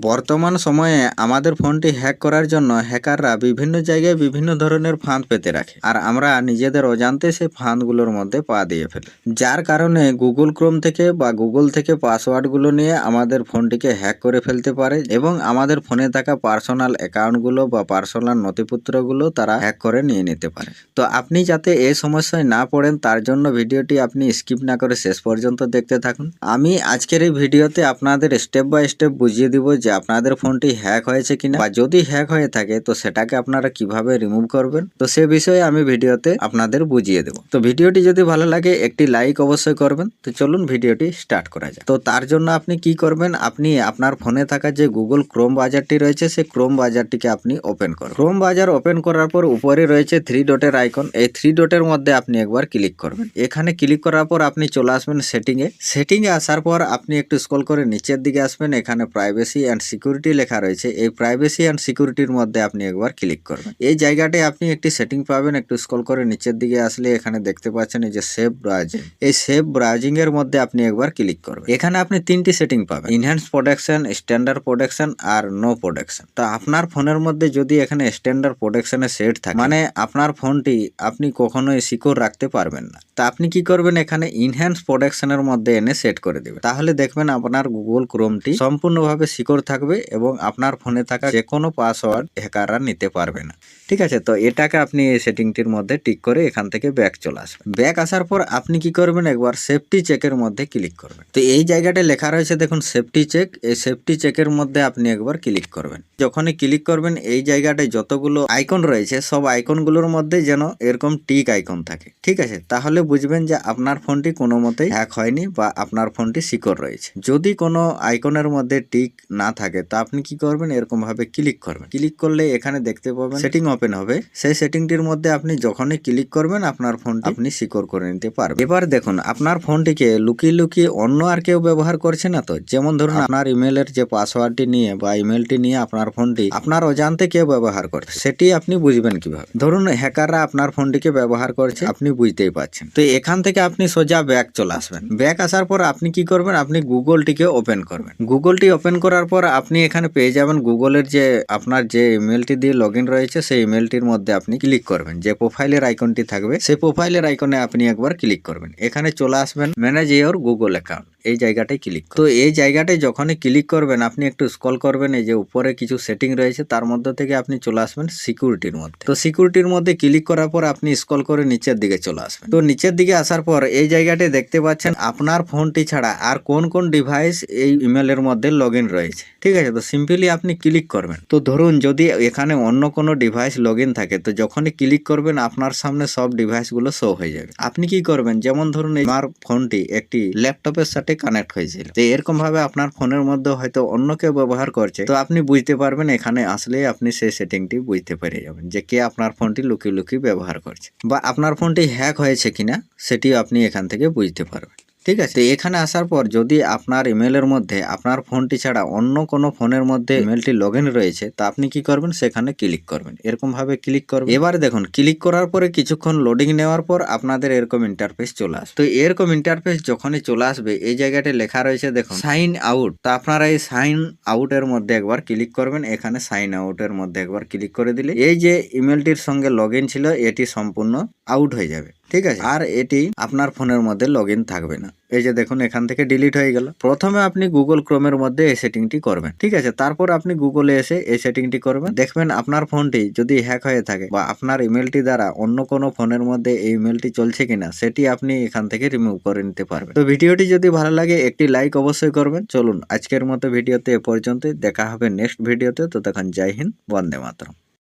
বর্তমান সময়ে আমাদের ফোনটি হ্যাক করার জন্য হ্যাকাররা বিভিন্ন জায়গায় বিভিন্ন ধরনের ফাঁদ পেতে রাখে। আর আমরা নিজেদের অজান্তে সেই ফাঁদগুলোর মধ্যে পা দিয়ে ফেলি। যার কারণে গুগল ক্রোম থেকে বা গুগল থেকে পাসওয়ার্ডগুলো নিয়ে আমাদের ফোনটিকে হ্যাক করে ফেলতে পারে এবং আমাদের ফোনে থাকা পার্সোনাল অ্যাকাউন্টগুলো বা পার্সোনাল নথিপত্রগুলো তারা হ্যাক করে নিয়ে নিতে পারে। তো আপনি যাতে এই সমস্যায় না পড়েন, তার জন্য ভিডিওটি আপনি স্কিপ না করে শেষ পর্যন্ত দেখতে থাকুন। আমি আজকের এই ভিডিওতে আপনাদের স্টেপ বাই স্টেপ বুঝিয়ে দিব যে আপনাদের ফোনটি হ্যাক হয়েছে কিনা বা যদি হ্যাক হয়ে থাকে, তো সেটাকে আপনারা কীভাবে রিমুভ করবেন? তো সে বিষয়ে আমি ভিডিওতে আপনাদের বুঝিয়ে দেব। তো ভিডিওটি যদি ভালো লাগে, একটি লাইক অবশ্যই করবেন। তো চলুন ভিডিওটি স্টার্ট করা যায় তো তার জন্য আপনি কি করবেন? আপনি আপনার ফোনে থাকা যে গুগল ক্রোম বাজারটি রয়েছে সেই ক্রোম বাজারটিকে আপনি ওপেন করুন। ক্রোম বাজার ওপেন করার পর উপরে রয়েছে থ্রি ডটের আইকন এই থ্রি ডটের মধ্যে আপনি একবার ক্লিক করবেন। এখানে ক্লিক করার পর আপনি চলে আসবেন সেটিং এ সেটিং এ আসার পর আপনি একটু স্ক্রল করে নিচের দিকে আসবেন। এখানে প্রাইভেসি অ্যান্ড সিকিউরিটি লেখা রয়েছে, এই প্রাইভেসি অ্যান্ড সিকিউরিটির মধ্যে আপনি একবার ক্লিক করবেন। এই জায়গাটি আপনি একটি সেটিং পাবেন, একটু স্ক্রল করে নিচের দিকে আসলে এখানে দেখতে পাচ্ছেন এই যে সেভ ব্রাউজিং এই সেভ ব্রাউজিং এর মধ্যে আপনি একবার ক্লিক করবেন। এখানে আপনি তিনটি সেটিং পাবেন ইনহ্যান্স প্রোটেকশন স্ট্যান্ডার্ড প্রোটেকশন আর নো প্রোটেকশন তো আপনার ফোনের মধ্যে যদি এখানে স্ট্যান্ডার্ড প্রোটেকশনের সেট থাকে মানে আপনার ফোনটি আপনি কখনোই সিকিউর রাখতে পারবেন না। তা আপনি কি করবেন, এখানে ইনহ্যান্স প্রোটেকশনের মধ্যে এনে সেট করে দেবেন। তাহলে দেখবেন আপনার গুগল ক্রোমটি সম্পূর্ণভাবে সিকিউর থাকবে এবং আপনার ফোনে থাকা যে কোনো পাসওয়ার্ড হ্যাকাররা নিতে পারবে না। ঠিক আছে? তো এটাকে আপনি এই সেটিংটির মধ্যে টিক করে এখান থেকে ব্যাক চলে আসবেন। ব্যাক আসার পর আপনি কি করবেন? একবার সেফটি চেকের মধ্যে ক্লিক করবেন। তো এই জায়গাটা লেখা রয়েছে, দেখুন সেফটি চেক এই সেফটি চেকের মধ্যে আপনি একবার ক্লিক করবেন। যখনই ক্লিক করবেন, এই জায়গাটায় যতগুলো আইকন রয়েছে, সব আইকনগুলোর মধ্যে যেন এরকম টিক আইকন থাকে। ঠিক আছে? তাহলে বুঝবেন যে আপনার ফোনটি কোনো মতেই হ্যাক হয়নি বা আপনার ফোনটি সিকিউর রয়েছে। যদি কোনো আইকনের মধ্যে টিক না থাকে তা আপনি কি করবেন? এরকম ভাবে ক্লিক করবেন। ক্লিক করলে এখানে দেখতে পাবেন সেটিং ওপেন হবে। সেই সেটিংটির মধ্যে আপনি যখনই ক্লিক করবেন আপনার ফোন আপনি সিকিউর করে নিতে পারবেন। এবার দেখুন আপনার ফোনটিকে লুকিয়ে লুকিয়ে অন্য আর কেউ ব্যবহার করছে না তো? যেমন ধরুন আপনার ইমেলের যে পাসওয়ার্ডটি নিয়ে বা ইমেলটি নিয়ে আপনার ফোনটি আপনার অজান্তে কেউ ব্যবহার করছে সেটি আপনি বুঝবেন কীভাবে? ধরুন হ্যাকাররা আপনার ফোনটিকে ব্যবহার করছে আপনি বুঝতেই পারছেন। তো এখান থেকে আপনি সোজা ব্যাক চলে আসবেন। ব্যাক আসার পর আপনি কি করবেন? আপনি গুগলটিকে ওপেন করবেন। গুগলটি ওপেন করার পর আপনি এখানে পেয়ে যাবেন গুগলের যে আপনার যে ইমেলটি দিয়ে লগ রয়েছে, সেই ইমেলটির মধ্যে আপনি ক্লিক করবেন। যে প্রোফাইলের আইকনটি থাকবে, সেই প্রোফাইলের আইকনে আপনি একবার ক্লিক করবেন। এখানে চলে আসবেন ম্যানেজ ইওর গুগল অ্যাকাউন্ট এই জায়গাটায় ক্লিক তো এই জায়গাটায় যখনই ক্লিক করবেন, আপনি একটু স্কল করবেন, এই যে উপরে কিছু সেটিং রয়েছে, তার মধ্যে থেকে আপনি চলে আসবেন সিকিউরিটির মধ্যে। তো সিকিউরিটির মধ্যে ক্লিক করার পর আপনি স্কল করে নিচের দিকে চলে আসবেন। তো নিচের দিকে আসার পর এই জায়গাটায় দেখতে পাচ্ছেন, আপনার ফোনটি ছাড়া আর কোন কোন ডিভাইস এই ইমেলের মধ্যে লগ রয়েছে। ঠিক আছে, তো সিম্পলি আপনি ক্লিক করবেন। তো ধরুন যদি এখানে অন্য কোনো ডিভাইস লগ থাকে, তো যখনই ক্লিক করবেন, আপনার সামনে সব ডিভাইসগুলো শো হয়ে যাবে। আপনি কি করবেন, যেমন ধরুন আমার ফোনটি একটি ল্যাপটপের সাথে কানেক্ট হয়েছিল। তো এরকম ভাবে আপনার ফোনের মধ্যে হয়তো অন্য কেউ ব্যবহার করছে, তো আপনি বুঝতে পারবেন এখানে আসলে আপনি সেই সেটিংটি বুঝতে পেরে যাবেন যে কে আপনার ফোনটি লুকিয়ে লুকিয়ে ব্যবহার করছে। বা আপনার ফোনটি হ্যাক হয়েছে কিনা, সেটিও আপনি এখান থেকে বুঝতে পারবেন। ঠিক আছে? তো এখানে আসার পর যদি আপনার ইমেলের মধ্যে, আপনার ফোনটি ছাড়া অন্য কোনো ফোনের মধ্যে ইমেলটি লগ রয়েছে, তা আপনি কি করবেন? সেখানে ক্লিক করবেন। এরকম ভাবে ক্লিক করবেন। এবার দেখুন ক্লিক করার পরে কিছুক্ষণ লোডিং নেওয়ার পর আপনাদের এরকম ইন্টারফেস চলে আসবে। তো এরকম ইন্টারফেস যখনই চলে আসবে, এই জায়গাটা লেখা রয়েছে দেখুন সাইন আউট তো আপনারা এই সাইন আউটের মধ্যে একবার ক্লিক করবেন। এখানে সাইন আউটের মধ্যে একবার ক্লিক করে দিলে, এই যে ইমেলটির সঙ্গে লগ ছিল, এটি সম্পূর্ণ আউট হয়ে যাবে। ঠিক আছে? আর এটি আপনার ফোনের মধ্যে লগ থাকবে না। এই যে দেখুন, এখান থেকে ডিলিট হয়ে গেল। প্রথমে আপনি গুগল ক্রোমের মধ্যে এই সেটিংটি করবেন, ঠিক আছে? তারপর আপনি গুগলে এসে এই সেটিংটি করবেন। দেখবেন আপনার ফোনটি যদি হ্যাক হয়ে থাকে বা আপনার ইমেলটি দ্বারা অন্য কোনো ফোনের মধ্যে এই ইমেলটি চলছে কিনা, সেটি আপনি এখান থেকে রিমুভ করে নিতে পারবেন। তো ভিডিওটি যদি ভালো লাগে, একটি লাইক অবশ্যই করবেন। চলুন, আজকের মতো ভিডিওতে এ পর্যন্ত দেখা হবে নেক্সট ভিডিওতে। তো তখন জয় হিন্দ, বন্দে মাতরম।